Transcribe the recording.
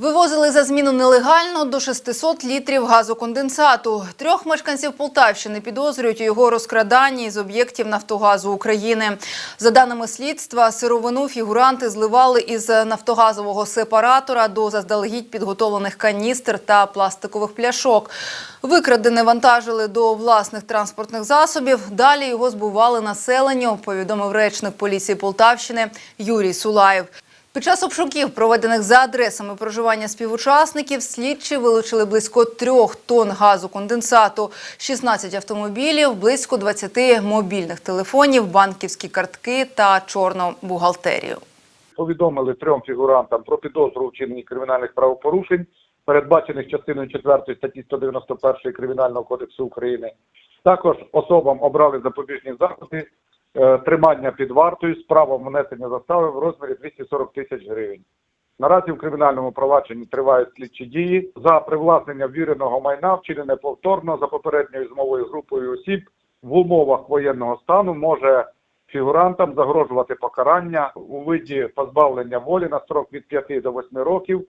Вивозили за зміну нелегально до 600 літрів газоконденсату. Трьох мешканців Полтавщини підозрюють у його розкраданні з об'єктів Нафтогазу України. За даними слідства, сировину фігуранти зливали із нафтогазового сепаратора до заздалегідь підготовлених каністр та пластикових пляшок. Викрадене вантажили до власних транспортних засобів. Далі його збували населенню, повідомив речник поліції Полтавщини Юрій Сулаєв. Під час обшуків, проведених за адресами проживання співучасників, слідчі вилучили близько трьох тонн газу конденсату, 16 автомобілів, близько 20 мобільних телефонів, банківські картки та чорну бухгалтерію. повідомили трьом фігурантам про підозру у вчиненні кримінальних правопорушень, передбачених частиною 4 статті 191 Кримінального кодексу України. Також особам обрали запобіжні заходи тримання під вартою з правом внесення застави в розмірі 240 тисяч гривень. Наразі в кримінальному провадженні тривають слідчі дії за привласнення ввіреного майна, вчинене повторно за попередньою змовою групою осіб в умовах воєнного стану може фігурантам загрожувати покарання у виді позбавлення волі на строк від 5 до 8 років